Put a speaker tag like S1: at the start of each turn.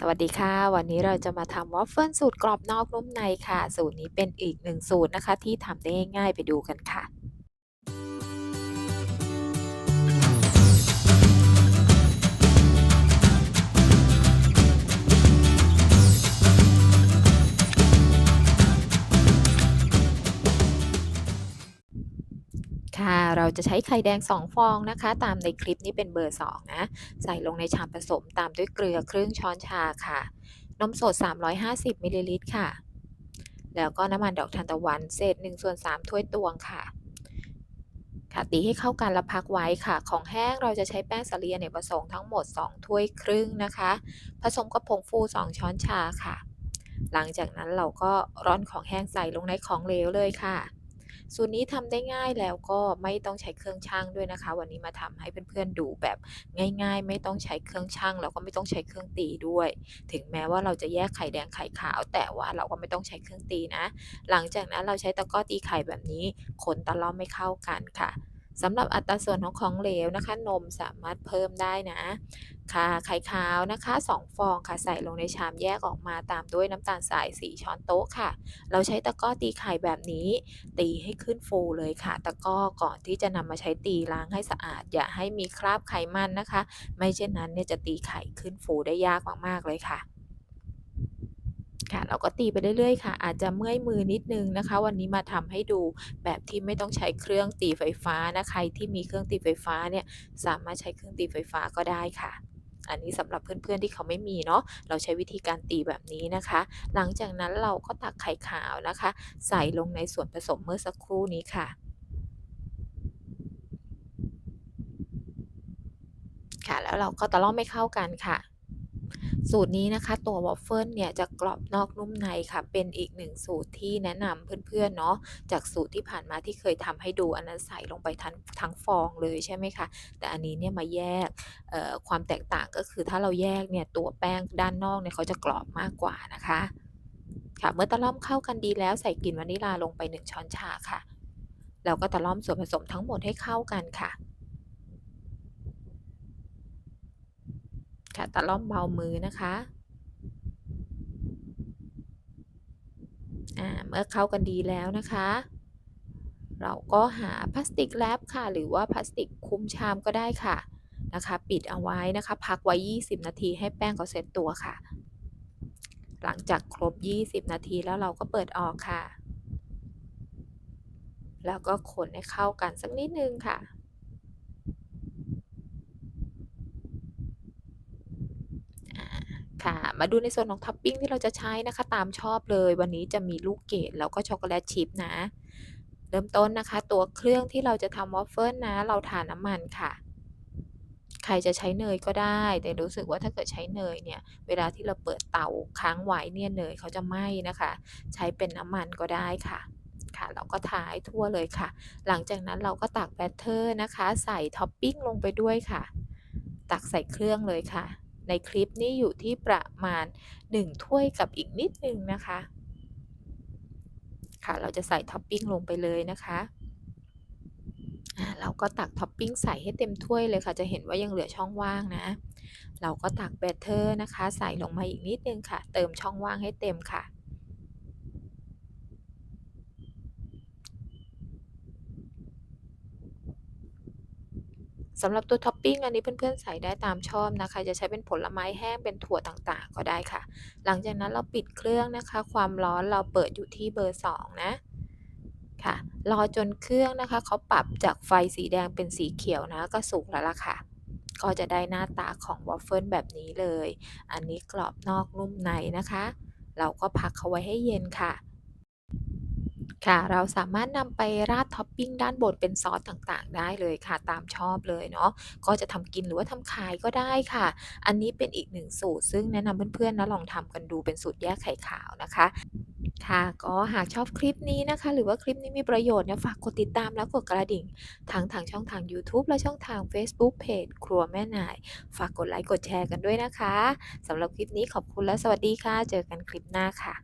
S1: สวัสดีค่ะ วันนี้เราจะมาทำวอฟเฟิลสูตรกรอบนอกนุ่มในค่ะ สูตรนี้เป็นอีกหนึ่งสูตรนะคะ ที่ทำได้ง่ายไปดูกันค่ะ ค่ะเราจะใช้ไข่แดง 2 ฟองนะคะ ตามในคลิปนี้เป็นเบอร์ 2 นะ ใส่ลงในชามผสมตามด้วยเกลือครึ่งช้อนชาค่ะ นมสด 350มิลลิลิตรค่ะ แล้วก็น้ำมันดอกทานตะวันเศษ1ส่วน3ถ้วยตวงค่ะ ค่ะตีให้เข้ากันแล้วพักไว้ค่ะ ของแห้งเราจะใช้แป้งสาลีเนกประสงค์ทั้งหมด 2 ถ้วยครึ่งนะคะ ผสมกับผงฟู 2 ช้อนชาค่ะ หลังจากนั้นเราก็ร่อนของแห้งใส่ลงในของเหลวเลยค่ะ สูตรนี้ทำได้ง่ายแล้วก็ไม่ต้องใช้เครื่องช่างด้วยนะคะ วันนี้มาทำให้เพื่อนๆดูแบบง่าย ๆ ไม่ต้องใช้เครื่องช่างแล้วก็ไม่ต้องใช้เครื่องตีด้วย ถึงแม้ว่าเราจะแยกไข่แดงไข่ขาว แต่ว่าเราก็ไม่ต้องใช้เครื่องตีนะ หลังจากนั้นเราใช้ตะกร้อตีไข่แบบนี้ คนตะล่อมไม่เข้ากันค่ะ สำหรับอัตราส่วนของของเหลวนะคะ นมสามารถเพิ่มได้นะ ค่ะไข่ขาวนะคะ 2 ฟองค่ะใส่ลงในชามแยกออกมาตามด้วยน้ำตาลทราย 4 ช้อนโต๊ะค่ะ เราใช้ตะกร้อตีไข่แบบนี้ ตีให้ขึ้นฟูเลยค่ะ ตะกร้อก่อนที่จะนำมาใช้ตีล้างให้สะอาด อย่าให้มีคราบไขมันนะคะ ไม่เช่นนั้นเนี่ยจะตีไข่ขึ้นฟูได้ยากมากๆเลยค่ะ ค่ะเราก็ตีไปเรื่อยๆค่ะ อาจจะเมื่อยมือนิดนึงนะคะ วันนี้มาทำให้ดูแบบที่ไม่ต้องใช้เครื่องตีไฟฟ้านะใครที่มีเครื่องตีไฟฟ้าเนี่ยสามารถใช้เครื่องตีไฟฟ้าก็ได้ค่ะ อันนี้สำหรับเพื่อนๆที่เขาไม่มีเนาะเราใช้วิธีการตีแบบนี้นะคะ หลังจากนั้นเราก็ตักไข่ขาวนะคะ ใส่ลงในส่วนผสมเมื่อสักครู่นี้ค่ะค่ะแล้วเราก็ตะล่อมให้เข้ากันค่ะ สูตรนี้นะคะ ตัววอฟเฟิลเนี่ยจะกรอบนอกนุ่มในค่ะ เป็นอีกหนึ่งสูตรที่แนะนำเพื่อนๆเนาะจากสูตรที่ผ่านมาที่เคยทำให้ดูอันนั้นใส่ลงไปทั้งทั้งฟองเลยใช่ไหมคะแต่อันนี้เนี่ยมาแยกความแตกต่างก็คือถ้าเราแยกเนี่ยตัวแป้งด้านนอกเนี่ยเขาจะกรอบมากกว่านะคะค่ะเมื่อตะล่อมเข้ากันดีแล้วใส่กลิ่นวานิลาลงไป 1 ช้อนชาค่ะ แล้วก็ตะล่อมส่วนผสมทั้งหมดให้เข้ากันค่ะ ค่ะตะล่อมเบามือนะคะเมื่อเข้ากันดีแล้วนะคะ เราก็หาพลาสติกแรปค่ะ หรือว่าพลาสติกคุ้มชามก็ได้ค่ะนะคะ ปิดเอาไว้นะคะ พักไว้ 20 นาทีให้แป้งเขาเซ็ตตัวค่ะ หลังจากครบ 20 นาทีแล้วเราก็เปิดออกค่ะ แล้วก็คนให้เข้ากันสักนิดนึงค่ะค่ะ มาดูในส่วนของท็อปปิ้งที่เราจะใช้นะคะ ตามชอบเลย วันนี้จะมีลูกเกดแล้วก็ช็อกโกแลตชิพนะ เริ่มต้นนะคะ ตัวเครื่องที่เราจะทำวอฟเฟิลนะ เราทาน้ำมันค่ะ ใครจะใช้เนยก็ได้ แต่รู้สึกว่าถ้าเกิดใช้เนยเนี่ย เวลาที่เราเปิดเตาค้างไว้เนี่ยเนยเขาจะไหม้นะคะ ใช้เป็นน้ำมันก็ได้ค่ะค่ะเราก็ทาให้ทั่วเลยค่ะ หลังจากนั้นเราก็ตักแบตเตอร์นะคะ ใส่ท็อปปิ้งลงไปด้วยค่ะ ตักใส่เครื่องเลยค่ะ ในคลิปนี้อยู่ที่ประมาณ 1 ถ้วยกับอีกนิดนึงนะคะ ค่ะเราจะใส่ท็อปปิ้งลงไปเลยนะคะเราก็ตักท็อปปิ้งใส่ให้เต็มถ้วยเลยค่ะ จะเห็นว่ายังเหลือช่องว่างนะ เราก็ตักแบตเตอร์นะคะ ใส่ลงมาอีกนิดนึงค่ะ เติมช่องว่างให้เต็มค่ะ สำหรับตัวท็อปปิ้งอันนี้เพื่อนๆใส่ได้ตามชอบนะคะ จะใช้เป็นผลไม้แห้งเป็นถั่วต่างๆ ก็ได้ค่ะ หลังจากนั้นเราปิดเครื่องนะคะ ความร้อนเราเปิดอยู่ที่เบอร์ 2 นะค่ะ รอจนเครื่องนะคะเขาปรับจากไฟสีแดงเป็นสีเขียวนะก็สุกแล้วล่ะค่ะ ก็จะได้หน้าตาของวอฟเฟิลแบบนี้เลย อันนี้กรอบนอกนุ่มในนะคะ เราก็พักเขาไว้ให้เย็นค่ะ ค่ะ เราสามารถนำไปราดท็อปปิ้งด้านบนเป็นซอสต่างๆ ได้เลยค่ะ ตามชอบเลยเนาะก็จะทำกินหรือว่าทำขายก็ได้ค่ะ อันนี้เป็นอีกหนึ่งสูตร ซึ่งแนะนำเพื่อนๆนะลองทำกันดูเป็นสูตรแยกไข่ขาวนะคะ ค่ะ ก็หากชอบคลิปนี้นะคะ หรือว่าคลิปนี้มีประโยชน์เนี่ยฝากกดติดตามและกดกระดิ่งทั้งทางช่องทาง YouTube และช่องทาง Facebook Page ครัวแม่นาย ฝากกดไลค์กดแชร์กันด้วยนะคะสำหรับคลิปนี้ขอบคุณและสวัสดีค่ะ เจอกันคลิปหน้าค่ะ